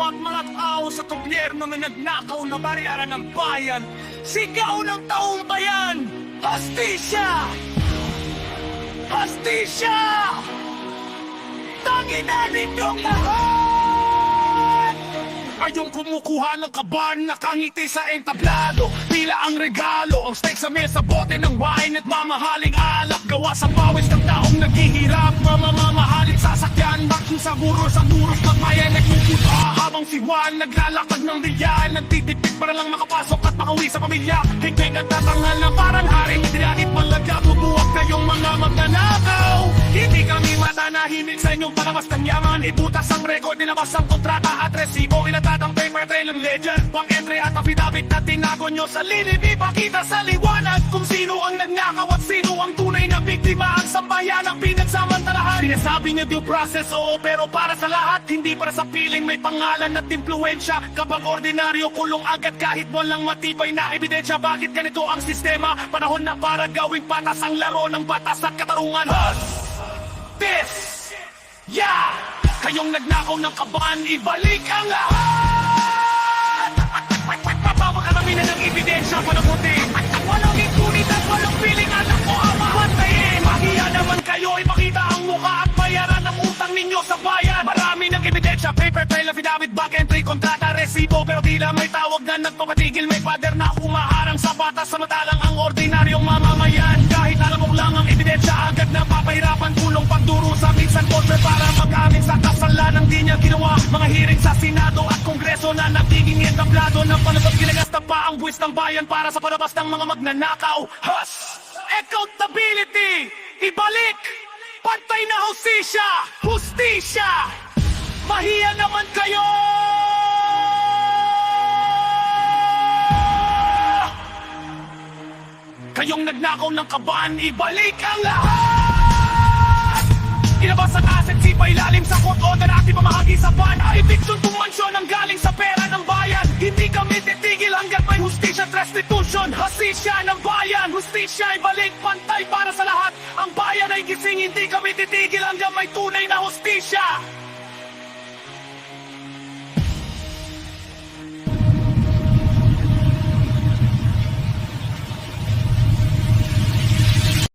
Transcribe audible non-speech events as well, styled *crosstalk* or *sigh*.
at mga tao sa gobyerno na nagnakaw na bayaran ng bayan. Sigaw ng taong bayan! Hastisya! Hastisya! Tangin na ninyong lahat! Kayong kumukuha ng kaban Nakangiti sa entablado Tila ang regalo Ang steak sa mesa Bote ng wine at mamahaling alak Gawa sa pawis ng taong naghihirap Mamamamahaling sasakyan Bakit sa guro sa duros ng maya Nagpuputa habang si Juan Naglalakad ng riyan Nagtitipid para lang makapasok at makauwi sa pamilya. Higpig at tatanghal na parang hari Dinakit malaga Bubuwag kayong mga magnanakaw. Hindi kami matanahimik sa inyong palabas ng yaman. Ibutas ang record Nilabas ang kontrata at resibo Inatatang paper trail ng legend. Pang entry at affidavit na tinago nyo sa lilib Ipakita sa liwanag Kung sino ang nagnakaw at sino ang biktima Ang sambayan ang pinagsamantalahan Sinasabi niyo due process oo Pero para sa lahat Hindi para sa piling may pangalan at impluensya Kapag ordinaryo kulong agad kahit walang matibay na ebidensya Bakit ganito ang sistema? Panahon na para gawing patas ang laro ng batas at katarungan This! Yeah! Kayong nagnakaw ng kaban, ibalik ang lahat! *laughs* Papawa ka ng ebidensya panabuti bayan Marami ng ebidensya, paper trail, affidavit, back entry, kontrata, resibo Pero tila may tawag na nagpapatigil, may pader na humaharang sa batas Samantalang ang ordinaryong mamamayan Kahit alam lang ang ebidensya, agad na papahirapan Kulong pagdurusa, minsan kontra para mag-amin sa kasalanan di niya ginawa Mga hearing sa Senado at Kongreso na nagiging entablado Ng palabas ginagasta pa ang buwis ng bayan para sa palabas ng mga magnanakaw Hus! Accountability! Ibalik! Pantay na hustisya! Hustisya! Mahiya naman kayo! Kayong nagnakaw ng kaban, ibalik ang lahat! Ilabas ang asset, sipa ilalim sa court order at ipamahagi sa ban Eviction kung mansyon ang galing sa pera ng bayan Hindi kami titigil hanggang may hustisya at restitution Hasisya ng bayan, hustisya ibalik pantay para sa lahat Ang bayan ay gising, hindi kami titigil hanggang may tunay na hustisya